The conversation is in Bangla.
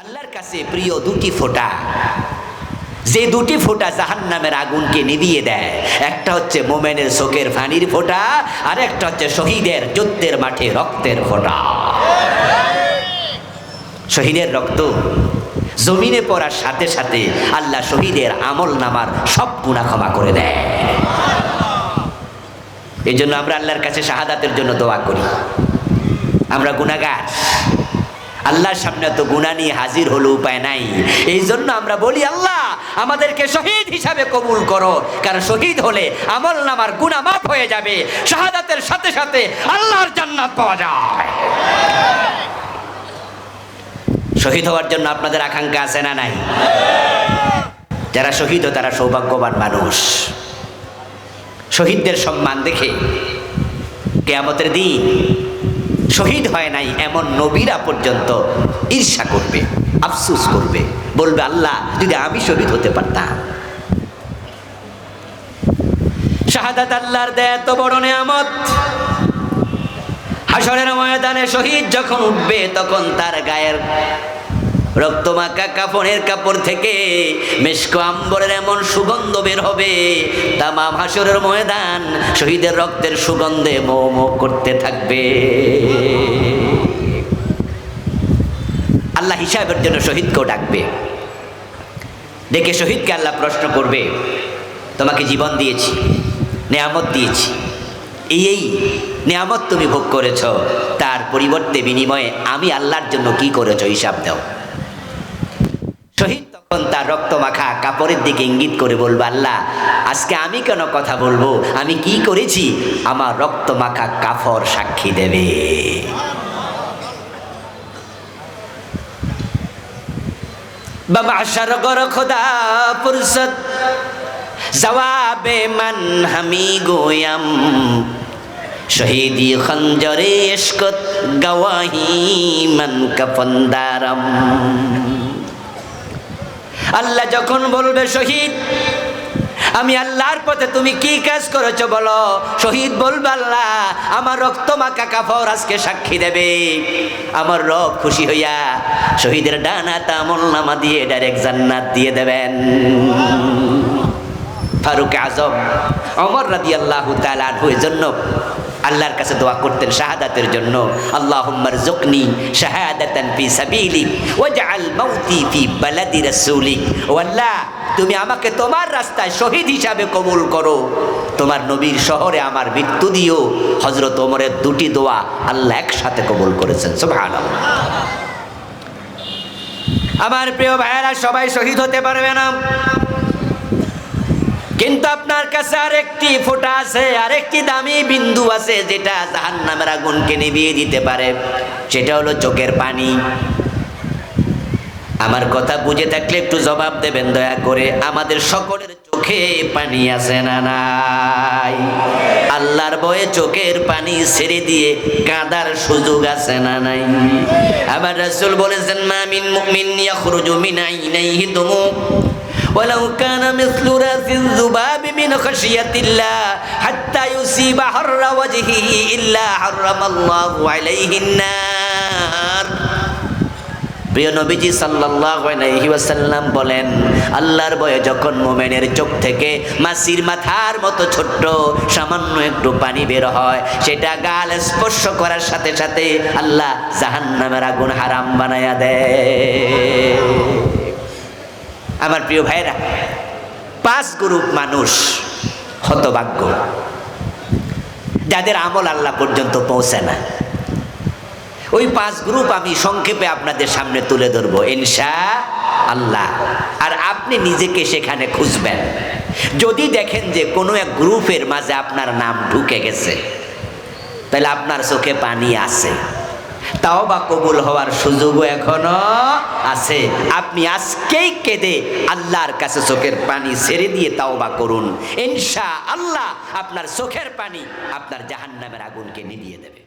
আল্লাহর কাছে প্রিয় দুটি ফোঁটা। যে দুটি ফোঁটা জাহান্নামের আগুনকে নিভিয়ে দেয়, একটা হচ্ছে মোমেনের চোখের ফানির ফোঁটা, আর একটা হচ্ছে শহীদের যুদ্ধের মাঠে রক্তের ফোঁটা। শহীদের রক্ত জমিনে পড়ার সাথে সাথে আল্লাহ শহীদের আমল নামার সব গুণা ক্ষমা করে দেয়। এই জন্য আমরা আল্লাহর কাছে শাহাদাতের জন্য দোয়া করি। আমরা গুণাগার আল্লাহর সামনে তো গুণা নিয়ে হাজির হলো উপায় নাই। এই জন্য আমরা বলি, আল্লাহ, আমাদেরকে শহীদ হিসাবে কবুল করো। কারণ শহীদ হলে আমল নামার গুণা মাফ হয়ে যাবে। শাহাদাতের সাথে সাথে আল্লাহর জান্নাত পাওয়া যায়। শহীদ হওয়ার জন্য আপনাদের আকাঙ্ক্ষা আছে না নাই? যারা শহীদ, তারা সৌভাগ্যবান মানুষ। শহীদদের সম্মান দেখে কেয়ামতের দিন শহীদ হয় নাই এমন নবীরা পর্যন্ত ঈর্ষা করবে, আফসুস করবে, বলবে, আল্লাহ, যদি আমি শহীদ হতে পারতাম। শাহাদাত আল্লাহর দেয় এত বড় নেয়ামত। হাসরের ময়দানে শহীদ যখন উঠবে, তখন তার গায়ের রক্তমাখা কাপড়ের কাপড় থেকে মেশকো আম্বরের এমন সুগন্ধ বের হবে। তামাম হাসরের ময়দান শহীদের রক্তের সুগন্ধে মো মো করতে থাকবে। আল্লাহ হিসাবের জন্য শহীদকেও ডাকবে। ডেকে শহীদকে আল্লাহ প্রশ্ন করবে, তোমাকে জীবন দিয়েছি, নেয়ামত দিয়েছি। এই এই নেয়ামত তুমি ভোগ করেছ। তার পরিবর্তে বিনিময়ে আমি আল্লাহর জন্য কি করেছ হিসাব দাও। তার রক্ত মাখা কাপড়ের দিকে ইঙ্গিত করে বলব, আল্লাহ, আজকে আমি কেন কথা বলব? আমি কি করেছি? আমার রক্ত মাখা কাপড় সাক্ষী দেবে। বাবা আশার গর খোদা পুরসত জবাবে মান হামি গোয়াম। শহীদি খঞ্জরে এশকত গওয়াহি মান কফন্দারম আল্লাহ যখন বলবে, শহীদ, আমি আল্লাহর পথে তুমি কি কাজ করেছ বলো? শহীদ বলবে, আল্লাহ, আমার রক্ত মাখা ফর আজকে সাক্ষী দেবে। আমার রব খুশি হইয়া শহীদের ডানা তামল নামা দিয়ে ডাইরেক্ট জান্নাত দিয়ে দেবেন। ফারুক আজম অমর রাদি আল্লাহ তালু জন্য আল্লাহর কাছে দোয়া করতেন শাহাদাতের জন্য আল্লাহুম্মার জুকনি শাহাদাতান ফি সাবিলিক ওয়াজআল মাউতি ফি বালাদি রাসূলিক। ও আল্লাহ তুমি আমাকে তোমার রাস্তায় শহীদ হিসাবে কবুল করো। তোমার নবীর শহরে আমার মৃত্যু দিও। হজরত ওমরের দুটি দোয়া আল্লাহ একসাথে কবুল করেছেন। সুবহানাল্লাহ। আমার প্রিয় ভাইয়েরা, সবাই শহীদ হতে পারবে না। কিন্তু আপনার কাছে আরেকটি ফোঁটা আছে, আরেকটি দামি বিন্দু আছে যেটা জাহান নামের আগুনকে নিভিয়ে দিতে পারে। সেটা হলো চোখের পানি। আমার কথা বুঝে থাকলে একটু জবাব দেবেন দয়া করে। আমাদের সকলের চোখে পানি আছে না নাই? আল্লাহর বয়ে চোখের পানি ছেড়ে দিয়ে কাঁদার সুযোগ আছে না নাই? আমার রাসূল বলেছেন মামিন মুমিন ইয়াখরুজু মিন আইনাইহি তুমু ولو كان مثل راس الذباب من خشية الله حتى يصيب حر وجهه إلا حرم الله عليه النار প্রিয় নবীজি সাল্লাল্লাহু আলাইহি ওয়াসাল্লাম বলেন আল্লাহর ভয়ে যখন মোমেনের চোখ থেকে মাসির মাথার মতো ছোট্ট সামান্য একটু পানি বের হয় সেটা গাল স্পর্শ করার সাথে সাথে আল্লাহ জাহান্নামের আগুন হারাম বানায়া দেয় আমার প্রিয় ভাইরা পাঁচ গ্রুপ মানুষ হতভাগ্য। যাদের আমল আল্লাহ পর্যন্ত পৌঁছে না। ওই পাঁচ গ্রুপ আমি সংক্ষেপে আপনাদের সামনে তুলে ধরবো, ইনশা আল্লাহ। আর আপনি নিজেকে সেখানে খুঁজবেন। যদি দেখেন যে কোনো এক গ্রুপের মাঝে আপনার নাম ঢুকে গেছে, তাহলে আপনার চোখে পানি আছে। তাও বা কবুল হওয়ার সুযোগও এখনও আছে। আপনি আজকেই কেঁদে আল্লাহর কাছে চোখের পানি ছেড়ে দিয়ে তাও বা করুন। ইনশা আল্লাহ আপনার চোখের পানি আপনার জাহান্নামের আগুনকে নিভিয়ে দেবে।